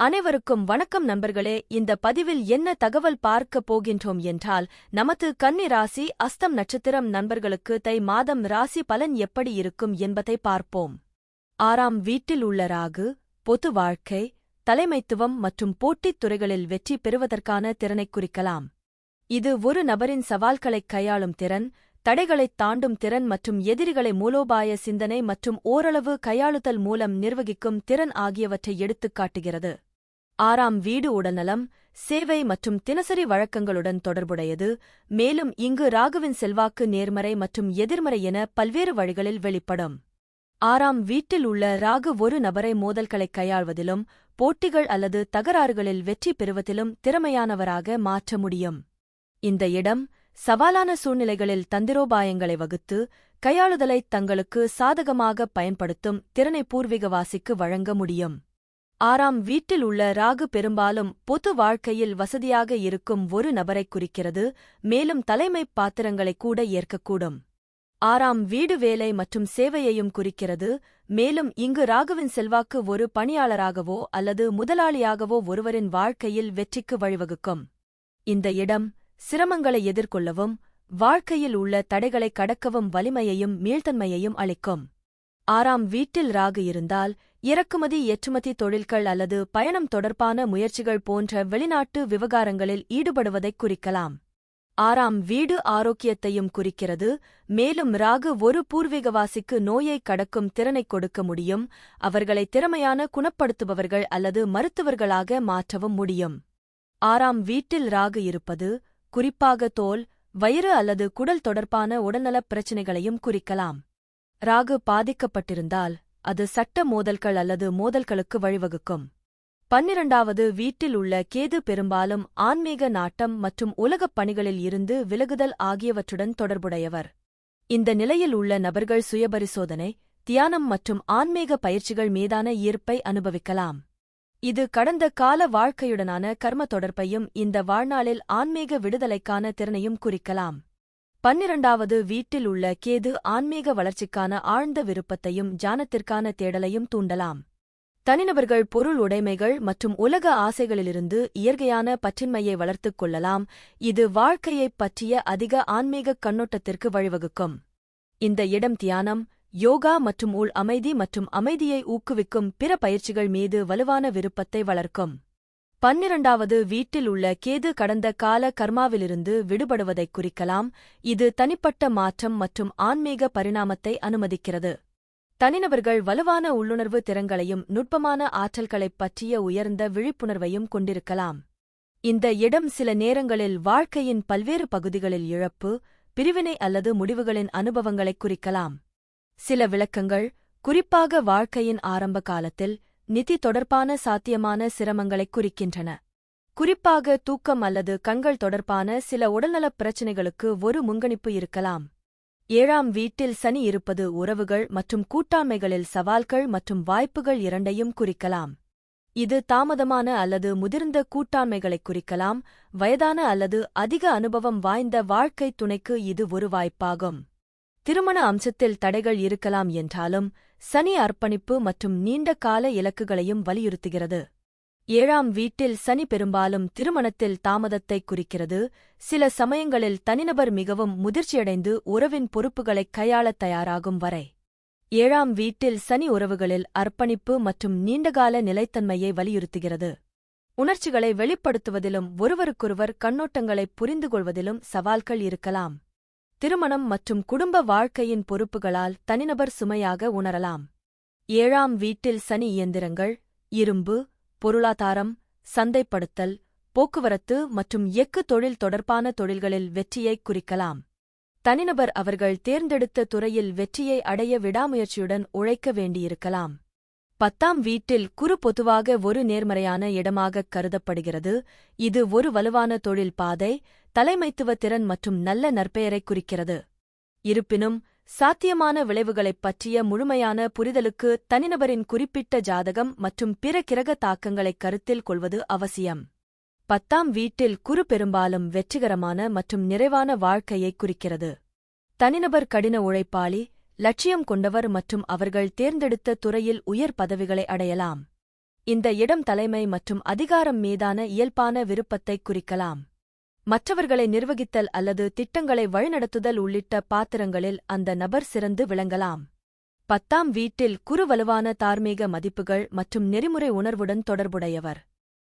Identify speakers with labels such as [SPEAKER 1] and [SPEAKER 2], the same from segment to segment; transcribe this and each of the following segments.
[SPEAKER 1] அனைவருக்கும் வணக்கம் நண்பர்களே. இந்த பதிவில் என்ன தகவல் பார்க்க போகின்றோம் என்றால் நமது கன்னி ராசி அஸ்தம் நட்சத்திரம் நண்பர்களுக்கு தை மாதம் ராசி பலன் எப்படி இருக்கும் என்பதை பார்ப்போம். ஆறாம் வீட்டில் உள்ள ராகு பொது வாழ்க்கை தலைமைத்துவம் மற்றும் போட்டித் துறைகளில் வெற்றி பெறுவதற்கான திறனைக் குறிக்கலாம். இது ஒரு நபரின் சவால்களைக் கையாளும் திறன் தடைகளைத் தாண்டும் திறன் மற்றும் எதிரிகளை மூலோபாய சிந்தனை மற்றும் ஓரளவு கையாளுதல் மூலம் நிர்வகிக்கும் திறன் ஆகியவற்றை எடுத்துக் காட்டுகிறது. ஆறாம் வீடு உடல்நலம் சேவை மற்றும் தினசரி வழக்கங்களுடன் தொடர்புடையது. மேலும் இங்கு ராகுவின் செல்வாக்கு நேர்மறை மற்றும் எதிர்மறை என பல்வேறு வழிகளில் வெளிப்படும். ஆறாம் வீட்டில் உள்ள ராகு ஒரு நபரை மோதல்களைக் கையாள்வதிலும் போட்டிகள் அல்லது தகராறுகளில் வெற்றி பெறுவதிலும் திறமையானவராக மாற்ற முடியும். இந்த இடம் சவாலான சூழ்நிலைகளில் தந்திரோபாயங்களை வகுத்து கையாளுதலைத் தங்களுக்கு சாதகமாக பயன்படுத்தும் திறனை பூர்வீகவாசிக்கு வழங்க முடியும். ஆறாம் வீட்டில் உள்ள ராகு பெரும்பாலும் பொது வாழ்க்கையில் வசதியாக இருக்கும் ஒரு நபரைக் குறிக்கிறது மேலும் தலைமைப் பாத்திரங்களை கூட ஏற்கக்கூடும். ஆறாம் வீடு வேலை மற்றும் சேவையையும் குறிக்கிறது மேலும் இங்கு ராகுவின் செல்வாக்கு ஒரு பணியாளராகவோ அல்லது முதலாளியாகவோ ஒருவரின் வாழ்க்கையில் வெற்றிக்கு வழிவகுக்கும். இந்த இடம் சிரமங்களை எதிர்கொள்ளவும் வாழ்க்கையில் உள்ள தடைகளை கடக்கவும் வலிமையையும் மீள்தன்மையையும் அளிக்கும். ஆறாம் வீட்டில் ராகு இருந்தால் இறக்குமதி ஏற்றுமதி தொழில்கள் அல்லது பயணம் தொடர்பான முயற்சிகள் போன்ற வெளிநாட்டு விவகாரங்களில் ஈடுபடுவதைக் குறிக்கலாம். ஆறாம் வீடு ஆரோக்கியத்தையும் குறிக்கிறது. மேலும் ராகு ஒரு பூர்வீகவாசிக்கு நோயை கடக்கும் திறனைக் கொடுக்க முடியும். அவர்களை திறமையான குணப்படுத்துபவர்கள் அல்லது மருத்துவர்களாக மாற்றவும் முடியும். ஆறாம் வீட்டில் ராகு இருப்பது குறிப்பாக தோல் வயிறு அல்லது குடல் தொடர்பான உடல்நலப் பிரச்சினைகளையும் குறிக்கலாம். ராகு பாதிக்கப்பட்டிருந்தால் அது சட்ட மோதல்கள் அல்லது மோதல்களுக்கு வழிவகுக்கும். பன்னிரண்டாவது வீட்டில் உள்ள கேது பெரும்பாலும் ஆன்மீக நாட்டம் மற்றும் உலகப் பணிகளில் இருந்து விலகுதல் ஆகியவற்றுடன் தொடர்புடையவர். இந்த நிலையில் உள்ள நபர்கள் சுயபரிசோதனை தியானம் மற்றும் ஆன்மீக பயிற்சிகள் மீதான ஈர்ப்பை அனுபவிக்கலாம். இது கடந்த கால வாழ்க்கையுடனான கர்ம தொடர்பையும் இந்த வாழ்நாளில் ஆன்மீக விடுதலைக்கான திறனையும் குறிக்கலாம். பன்னிரண்டாவது வீட்டில் உள்ள கேது ஆன்மீக வளர்ச்சிக்கான ஆழ்ந்த விருப்பத்தையும் ஜானத்திற்கான தேடலையும் தூண்டலாம். தனிநபர்கள் பொருள் உடைமைகள் மற்றும் உலக ஆசைகளிலிருந்து இயற்கையான பற்றின்மையை வளர்த்துக் கொள்ளலாம். இது வாழ்க்கையைப் பற்றிய அதிக ஆன்மீகக் கண்ணோட்டத்திற்கு வழிவகுக்கும். இந்த இடம் தியானம் யோகா மற்றும் உள் அமைதி மற்றும் அமைதியை ஊக்குவிக்கும் பிற பயிற்சிகள் மீது வலுவான விருப்பத்தை வளர்க்கும். பன்னிரண்டாவது வீட்டில் உள்ள கேது கடந்த கால கர்மாவிலிருந்து விடுபடுவதைக் குறிக்கலாம். இது தனிப்பட்ட மாற்றம் மற்றும் ஆன்மீக பரிணாமத்தை அனுமதிக்கிறது. தனிநபர்கள் வலுவான உள்ளுணர்வு திறங்களையும் நுட்பமான ஆற்றல்களைப் பற்றிய உயர்ந்த விழிப்புணர்வையும் கொண்டிருக்கலாம். இந்த இடம் சில நேரங்களில் வாழ்க்கையின் பல்வேறு பகுதிகளில் இழப்பு பிரிவினை அல்லது முடிவுகளின் அனுபவங்களைக் குறிக்கலாம். சில விளக்கங்கள் குறிப்பாக வாழ்க்கையின் ஆரம்ப காலத்தில் நிதி தொடர்பான சாத்தியமான சிரமங்களைக் குறிக்கின்றன. குறிப்பாக தூக்கம் அல்லது கண்கள் தொடர்பான சில உடல்நலப் பிரச்சினைகளுக்கு ஒரு முன்கணிப்பு இருக்கலாம். ஏழாம் வீட்டில் சனி இருப்பது உறவுகள் மற்றும் கூட்டாண்மைகளில் சவால்கள் மற்றும் வாய்ப்புகள் இரண்டையும் குறிக்கலாம். இது தாமதமான அல்லது முதிர்ந்த கூட்டாண்மைகளைக் குறிக்கலாம். வயதான அல்லது அதிக அனுபவம் வாய்ந்த வாழ்க்கைத் துணைக்கு இது ஒரு வாய்ப்பாகும். திருமண அம்சத்தில் தடைகள் இருக்கலாம் என்றாலும் சனி அர்ப்பணிப்பு மற்றும் நீண்ட கால இலக்குகளையும் வலியுறுத்துகிறது. ஏழாம் வீட்டில் சனி பெரும்பாலும் திருமணத்தில் தாமதத்தை குறிக்கிறது. சில சமயங்களில் தனிநபர் மிகவும் முதிர்ச்சியடைந்து உறவின் பொறுப்புகளைக் கையாளத் தயாராகும் வரை. ஏழாம் வீட்டில் சனி உறவுகளில் அர்ப்பணிப்பு மற்றும் நீண்டகால நிலைத்தன்மையை வலியுறுத்துகிறது. உணர்ச்சிகளை வெளிப்படுத்துவதிலும் ஒருவருக்கொருவர் கண்ணோட்டங்களைப் புரிந்துகொள்வதிலும் சவால்கள் இருக்கலாம். திருமணம் மற்றும் குடும்ப வாழ்க்கையின் பொறுப்புகளால் தனிநபர் சுமையாக உணரலாம். ஏழாம் வீட்டில் சனி இயந்திரங்கள் இரும்பு பொருளாதாரம் சந்தைப்படுத்தல் போக்குவரத்து மற்றும் எஃகு தொழில் தொடர்பான தொழில்களில் வெற்றியைக் குறிக்கலாம். தனிநபர் அவர்கள் தேர்ந்தெடுத்த துறையில் வெற்றியை அடைய விடாமுயற்சியுடன் உழைக்க வேண்டியிருக்கலாம். பத்தாம் வீட்டில் குறு பொதுவாக ஒரு நேர்மறையான இடமாகக் கருதப்படுகிறது. இது ஒரு வலுவான தொழில் பாதை தலைமைத்துவ திறன் மற்றும் நல்ல நற்பெயரைக் குறிக்கிறது. இருப்பினும் சாத்தியமான விளைவுகளைப் பற்றிய முழுமையான புரிதலுக்கு தனிநபரின் குறிப்பிட்ட ஜாதகம் மற்றும் பிற கிரக தாக்கங்களைக் கருத்தில் கொள்வது அவசியம். பத்தாம் வீட்டில் குறு பெரும்பாலும் வெற்றிகரமான மற்றும் நிறைவான வாழ்க்கையைக் குறிக்கிறது. தனிநபர் கடின உழைப்பாளி லட்சியம் கொண்டவர் மற்றும் அவர்கள் தேர்ந்தெடுத்த துறையில் உயர் பதவிகளை அடையலாம். இந்த இடம் தலைமை மற்றும் அதிகாரம் மீதான இயல்பான விருப்பத்தைக் குறிக்கலாம். மற்றவர்களை நிர்வகித்தல் அல்லது திட்டங்களை வழிநடத்துதல் உள்ளிட்ட பாத்திரங்களில் அந்த நபர் சிறந்து விளங்கலாம். பத்தாம் வீட்டில் குறுவலுவான தார்மீக மதிப்புகள் மற்றும் நெறிமுறை உணர்வுடன் தொடர்புடையவர்.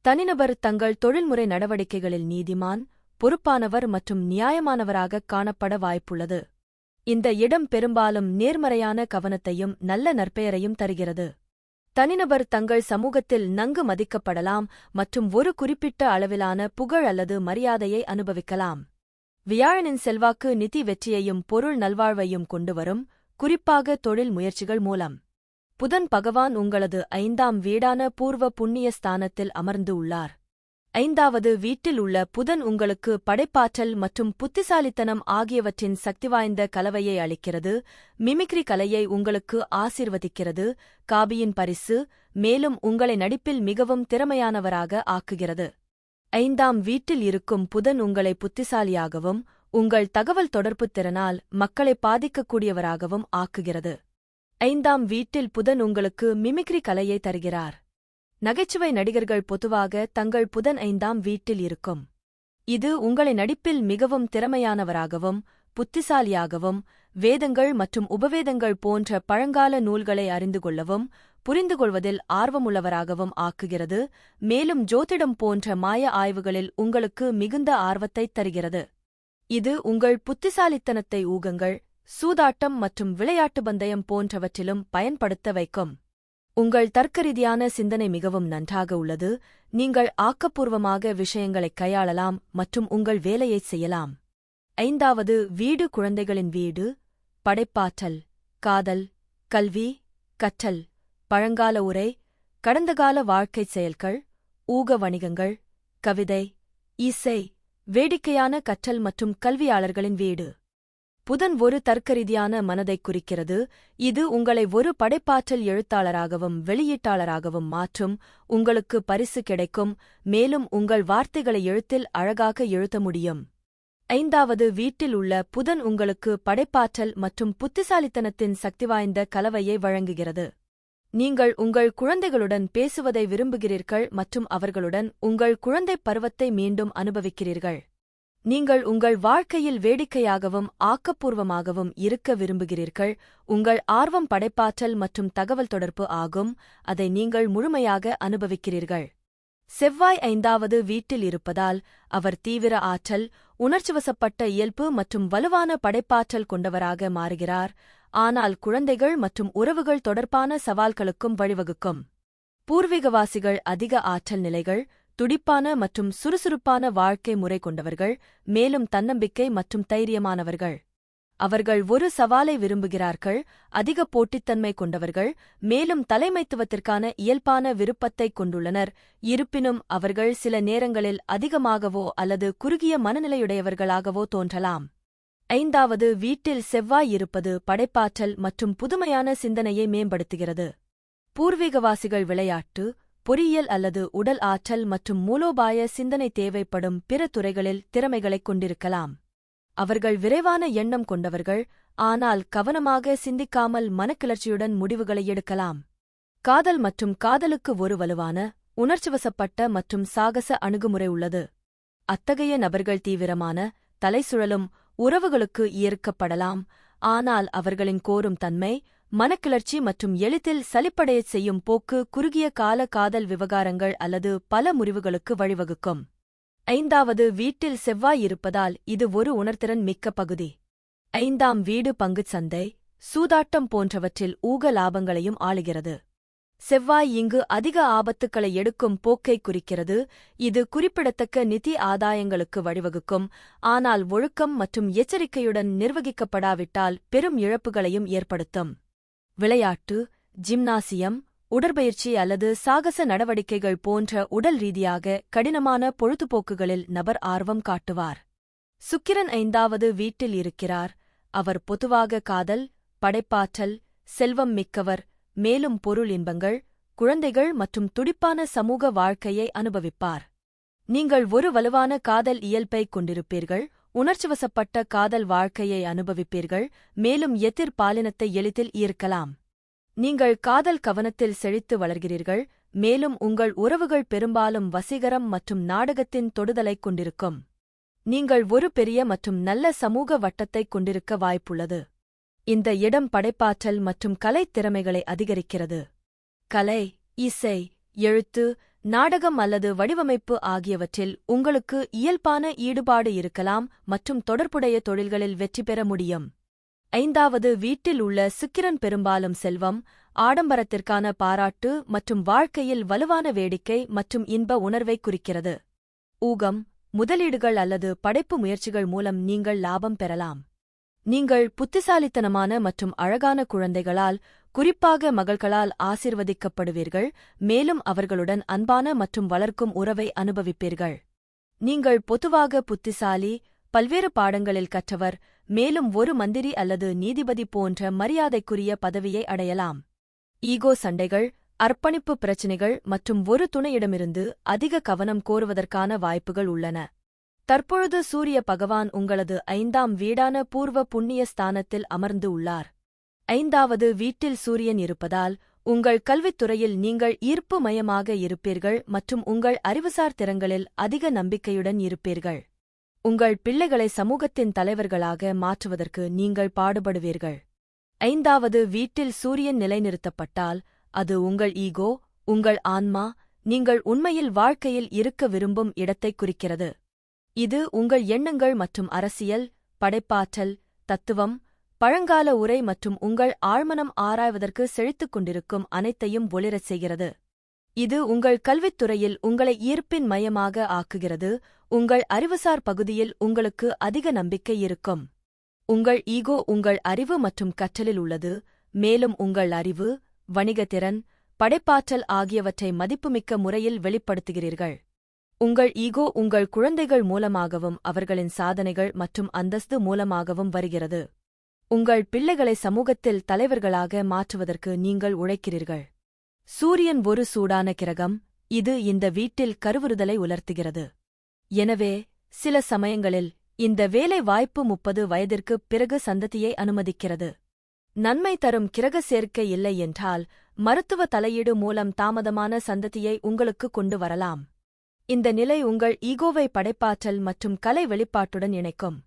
[SPEAKER 1] தனிநபர் தங்கள் தொழில்முறை நடவடிக்கைகளில் நீதிமான் பொறுப்பானவர் மற்றும் நியாயமானவராகக் காணப்பட வாய்ப்புள்ளது. இந்த இடம் பெரும்பாலும் நேர்மறையான கவனத்தையும் நல்ல நற்பெயரையும் தருகிறது. தனிநபர் தங்கள் சமூகத்தில் நன்கு மதிக்கப்படலாம் மற்றும் ஒரு குறிப்பிட்ட அளவிலான புகழ் அல்லது மரியாதையை அனுபவிக்கலாம். வியாழனின் செல்வாக்கு நிதி வெற்றியையும் பொருள் நல்வாழ்வையும் கொண்டுவரும் குறிப்பாக தொழில் முயற்சிகள் மூலம். புதன் பகவான் உங்களது ஐந்தாம் வீடான பூர்வ புண்ணிய ஸ்தானத்தில் அமர்ந்து உள்ளார். ஐந்தாவது வீட்டில் உள்ள புதன் உங்களுக்கு படைப்பாற்றல் மற்றும் புத்திசாலித்தனம் ஆகியவற்றின் சக்திவாய்ந்த கலவையை அளிக்கிறது. மிமிக்ரி கலையை உங்களுக்கு ஆசிர்வதிக்கிறது. காபியின் பரிசு மேலும் உங்களை நடிப்பில் மிகவும் திறமையானவராக ஆக்குகிறது. ஐந்தாம் வீட்டில் இருக்கும் புதன் உங்களை புத்திசாலியாகவும் உங்கள் தகவல் தொடர்புத் திறனால் மக்களை பாதிக்கக்கூடியவராகவும் ஆக்குகிறது. ஐந்தாம் வீட்டில் புதன் உங்களுக்கு மிமிக்ரி கலையை தருகிறார். நகைச்சுவை நடிகர்கள் பொதுவாக தங்கள் புதன் ஐந்தாம் வீட்டில் இருக்கும். இது உங்களை நடிப்பில் மிகவும் திறமையானவராகவும் புத்திசாலியாகவும் வேதங்கள் மற்றும் உபவேதங்கள் போன்ற பழங்கால நூல்களை அறிந்து கொள்ளவும் புரிந்துகொள்வதில் ஆர்வமுள்ளவராகவும் ஆக்குகிறது மேலும் ஜோதிடம் போன்ற மாய ஆய்வுகளில் உங்களுக்கு மிகுந்த ஆர்வத்தைத் தருகிறது. இது உங்கள் புத்திசாலித்தனத்தை ஊகங்கள் சூதாட்டம் மற்றும் விளையாட்டு பந்தயம் போன்றவற்றிலும் பயன்படுத்த வைக்கும். உங்கள் தர்க்கரீதியான சிந்தனை மிகவும் நன்றாக உள்ளது. நீங்கள் ஆக்கப்பூர்வமாக விஷயங்களைக் கையாளலாம் மற்றும் உங்கள் வேலையைச் செய்யலாம். ஐந்தாவது வீடு குழந்தைகளின் வீடு படைப்பாற்றல் காதல் கல்வி கற்றல் பழங்கால உரை கடந்தகால வாழ்க்கைச் செயல்கள் ஊக வணிகங்கள் கவிதை இசை வேடிக்கையான கற்றல் மற்றும் கல்வியாளர்களின் வீடு. புதன் ஒரு தர்க்கரீதியான மனதைக் குறிக்கிறது. இது உங்களை ஒரு படைப்பாற்றல் எழுத்தாளராகவும் வெளியீட்டாளராகவும் மாற்றும். உங்களுக்கு பரிசு கிடைக்கும். மேலும் உங்கள் வார்த்தைகளை எழுத்தில் அழகாக எழுத முடியும். ஐந்தாவது வீட்டில் உள்ள புதன் உங்களுக்கு படைப்பாற்றல் மற்றும் புத்திசாலித்தனத்தின் சக்திவாய்ந்த கலவையை வழங்குகிறது. நீங்கள் உங்கள் குழந்தைகளுடன் பேசுவதை விரும்புகிறீர்கள் மற்றும் அவர்களுடன் உங்கள் குழந்தைப் பருவத்தை மீண்டும் அனுபவிக்கிறீர்கள். நீங்கள் உங்கள் வாழ்க்கையில் வேடிக்கையாகவும் ஆக்கப்பூர்வமாகவும் இருக்க விரும்புகிறீர்கள். உங்கள் ஆர்வம் படைப்பாற்றல் மற்றும் தகவல் தொடர்பு ஆகும். அதை நீங்கள் முழுமையாக அனுபவிக்கிறீர்கள். செவ்வாய் ஐந்தாவது வீட்டில் இருப்பதால் அவர் தீவிர ஆற்றல் உணர்ச்சிவசப்பட்ட இயல்பு மற்றும் வலுவான படைப்பாற்றல் கொண்டவராக மாறுகிறார். ஆனால் குழந்தைகள் மற்றும் உறவுகள் தொடர்பான சவால்களுக்கும் வழிவகுக்கும். பூர்வீகவாசிகள் அதிக ஆற்றல் நிலைகள் துடிப்பான மற்றும் சுறுசுறுப்பான வாழ்க்கை முறை கொண்டவர்கள் மேலும் தன்னம்பிக்கை மற்றும் தைரியமானவர்கள். அவர்கள் ஒரு சவாலை விரும்புகிறார்கள் அதிக போட்டித்தன்மை கொண்டவர்கள் மேலும் தலைமைத்துவத்திற்கான இயல்பான விருப்பத்தைக் கொண்டுள்ளனர். இருப்பினும் அவர்கள் சில நேரங்களில் அதிகமாகவோ அல்லது குறுகிய மனநிலையுடையவர்களாகவோ தோன்றலாம். ஐந்தாவது வீட்டில் செவ்வாய் இருப்பது படைப்பாற்றல் மற்றும் புதுமையான சிந்தனையை மேம்படுத்துகிறது. பூர்வீகவாசிகள் விளையாட்டு பொறியியல் அல்லது உடல் ஆற்றல் மற்றும் மூலோபாய சிந்தனை தேவைப்படும் பிற துறைகளில் திறமைகளைக் கொண்டிருக்கலாம். அவர்கள் விரைவான எண்ணம் கொண்டவர்கள் ஆனால் கவனமாக சிந்திக்காமல் மனக்கிளர்ச்சியுடன் முடிவுகளை எடுக்கலாம். காதல் மற்றும் காதலுக்கு ஒரு வலுவான உணர்ச்சிவசப்பட்ட மற்றும் சாகச அணுகுமுறை உள்ளது. அத்தகைய நபர்கள் தீவிரமான தலைசுழலும் உறவுகளுக்கு ஈர்க்கப்படலாம் ஆனால் அவர்களின் கோரும் தன்மை மனக்கிளர்ச்சி மற்றும் எளிதில் சலிப்படையச் செய்யும் போக்கு குறுகிய கால காதல் விவகாரங்கள் அல்லது பல முறிவுகளுக்கு வழிவகுக்கும். ஐந்தாவது வீட்டில் செவ்வாய் இருப்பதால் இது ஒரு உணர்திறன் மிக்க பகுதி. ஐந்தாம் வீடு பங்குச் சந்தை. சூதாட்டம் போன்றவற்றில் ஊக லாபங்களையும் ஆளுகிறது. செவ்வாய் இங்கு அதிக ஆபத்துக்களை எடுக்கும் போக்கை குறிக்கிறது. இது குறிப்பிடத்தக்க நிதி ஆதாயங்களுக்கு வழிவகுக்கும். ஆனால் ஒழுக்கம் மற்றும் எச்சரிக்கையுடன் நிர்வகிக்கப்படாவிட்டால் பெரும் இழப்புகளையும் ஏற்படுத்தும். விளையாட்டு ஜிம்னாசியம் உடற்பயிற்சி அல்லது சாகச நடவடிக்கைகள் போன்ற உடல் ரீதியாக கடினமான பொழுதுபோக்குகளில் நபர் ஆர்வம் காட்டுவார். சுக்கிரன் ஐந்தாவது வீட்டில் இருக்கிறார். அவர் பொதுவாக காதல் படைப்பாற்றல் செல்வம் மிக்கவர் மேலும் பொருள் இன்பங்கள் குழந்தைகள் மற்றும் துடிப்பான சமூக வாழ்க்கையை அனுபவிப்பார். நீங்கள் ஒரு வலுவான காதல் இயல்பைக் கொண்டிருப்பீர்கள். உணர்ச்சிவசப்பட்ட காதல் வாழ்க்கையை அனுபவிப்பீர்கள் மேலும் எதிர் பாலினத்தை எளிதில் ஈர்க்கலாம். நீங்கள் காதல் கவனத்தில் செழித்து வளர்கிறீர்கள் மேலும் உங்கள் உறவுகள் பெரும்பாலும் வசீகரம் மற்றும் நாடகத்தின் தொடுதலைக் கொண்டிருக்கும். நீங்கள் ஒரு பெரிய மற்றும் நல்ல சமூக வட்டத்தைக் கொண்டிருக்க வாய்ப்புள்ளது. இந்த இடம் படைப்பாற்றல் மற்றும் கலைத் திறமைகளை அதிகரிக்கிறது. கலை இசை எழுத்து நாடகம் அல்லது வடிவமைப்பு ஆகியவற்றில் உங்களுக்கு இயல்பான ஈடுபாடு இருக்கலாம் மற்றும் தொடர்புடைய தொழில்களில் வெற்றி பெற முடியும். ஐந்தாவது வீட்டில் உள்ள சிக்கிரன் பெரும்பாலும் செல்வம் ஆடம்பரத்திற்கான பாராட்டு மற்றும் வாழ்க்கையில் வலுவான வேடிக்கை மற்றும் இன்ப உணர்வைக் குறிக்கிறது. ஊகம் முதலீடுகள் அல்லது படைப்பு முயற்சிகள் மூலம் நீங்கள் லாபம் பெறலாம். நீங்கள் புத்திசாலித்தனமான மற்றும் அழகான குழந்தைகளால் குறிப்பாக மகள்களால் ஆசிர்வதிக்கப்படுவீர்கள் மேலும் அவர்களுடன் அன்பான மற்றும் வளர்க்கும் உறவை அனுபவிப்பீர்கள். நீங்கள் பொதுவாக புத்திசாலி பல்வேறு பாடங்களில் கற்றவர் மேலும் ஒரு மந்திரி அல்லது நீதிபதி போன்ற மரியாதைக்குரிய பதவியை அடையலாம். ஈகோ சண்டைகள் அர்ப்பணிப்பு பிரச்சினைகள் மற்றும் ஒரு துணையிடமிருந்து அதிக கவனம் கோருவதற்கான வாய்ப்புகள் உள்ளன. தற்பொழுது சூரிய பகவான் உங்களது ஐந்தாம் வீடான பூர்வ புண்ணிய ஸ்தானத்தில் அமர்ந்து உள்ளார். ஐந்தாவது வீட்டில் சூரியன் இருப்பதால் உங்கள் கல்வித்துறையில் நீங்கள் ஈர்ப்பு மயமாக இருப்பீர்கள் மற்றும் உங்கள் அறிவுசார் திறங்களில் அதிக நம்பிக்கையுடன் இருப்பீர்கள். உங்கள் பிள்ளைகளை சமூகத்தின் தலைவர்களாக மாற்றுவதற்கு நீங்கள் பாடுபடுவீர்கள். ஐந்தாவது வீட்டில் சூரியன் நிலைநிறுத்தப்பட்டால் அது உங்கள் ஈகோ உங்கள் ஆன்மா நீங்கள் உண்மையில் வாழ்க்கையில் இருக்க விரும்பும் இடத்தைக் குறிக்கிறது. இது உங்கள் எண்ணங்கள் மற்றும் அரசியல் படைப்பாற்றல் தத்துவம் பழங்கால உரை மற்றும் உங்கள் ஆழ்மனம் ஆராய்வதற்கு செழித்துக் கொண்டிருக்கும் அனைத்தையும் ஒளிரச் செய்கிறது. இது உங்கள் கல்வித்துறையில் உங்களை ஈர்ப்பின் மையமாக ஆக்குகிறது. உங்கள் அறிவுசார் பகுதியில் உங்களுக்கு அதிக நம்பிக்கை இருக்கும். உங்கள் ஈகோ உங்கள் அறிவு மற்றும் கற்றலில் உள்ளது. மேலும் உங்கள் அறிவு வணிகத்திறன் படைப்பாற்றல் ஆகியவற்றை மதிப்புமிக்க முறையில் வெளிப்படுத்துகிறீர்கள். உங்கள் ஈகோ உங்கள் குழந்தைகள் மூலமாகவும் அவர்களின் சாதனைகள் மற்றும் அந்தஸ்து மூலமாகவும் வருகிறது. உங்கள் பிள்ளைகளை சமூகத்தில் தலைவர்களாக மாற்றுவதற்கு நீங்கள் உழைக்கிறீர்கள். சூரியன் ஒரு சூடான கிரகம் இது இந்த வீட்டில் கருவுறுதலை உலர்த்துகிறது. எனவே சில சமயங்களில் இந்த வேலை வாய்ப்பு முப்பது வயதிற்குப் பிறகு சந்ததியை அனுமதிக்கிறது. நன்மை தரும் கிரக சேர்க்கை இல்லை என்றால் மருத்துவ தலையீடு மூலம் தாமதமான சந்ததியை உங்களுக்கு கொண்டு வரலாம். இந்த நிலை உங்கள் ஈகோவை படைப்பாற்றல் மற்றும் கலை வெளிப்பாட்டுடன் இணைக்கும்.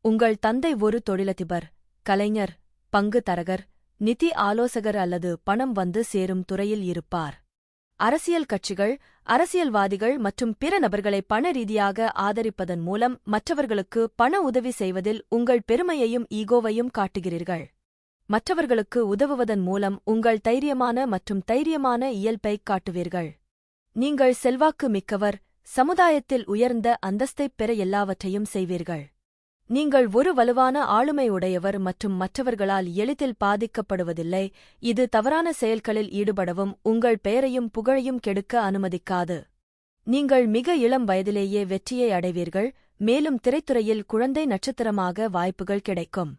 [SPEAKER 1] உங்கள் தந்தை ஒரு தொழிலதிபர் கலைஞர் பங்கு தரகர் நிதி ஆலோசகர் அல்லது பணம் வந்து சேரும் துறையில் இருப்பார். அரசியல் கட்சிகள் அரசியல்வாதிகள் மற்றும் பிற நபர்களை பண ரீதியாக ஆதரிப்பதன் மூலம் மற்றவர்களுக்கு பண உதவி செய்வதில் உங்கள் பெருமையையும் ஈகோவையும் காட்டுகிறீர்கள். மற்றவர்களுக்கு உதவுவதன் மூலம் உங்கள் தைரியமான மற்றும் தைரியமான இயல்பைக் காட்டுவீர்கள். நீங்கள் செல்வாக்கு மிக்கவர் சமுதாயத்தில் உயர்ந்த அந்தஸ்தைப் பெற எல்லாவற்றையும் செய்வீர்கள். நீங்கள் ஒரு வலுவான ஆளுமை உடையவர் மற்றும் மற்றவர்களால் எளிதில் பாதிக்கப்படுவதில்லை. இது தவறான செயல்களில் ஈடுபடவும் உங்கள் பெயரையும் புகழையும் கெடுக்க அனுமதிக்காது. நீங்கள் மிக இளம் வயதிலேயே வெற்றியை அடைவீர்கள் மேலும் திரைத்துறையில் குழந்தை நட்சத்திரமாக வாய்ப்புகள் கிடைக்கும்.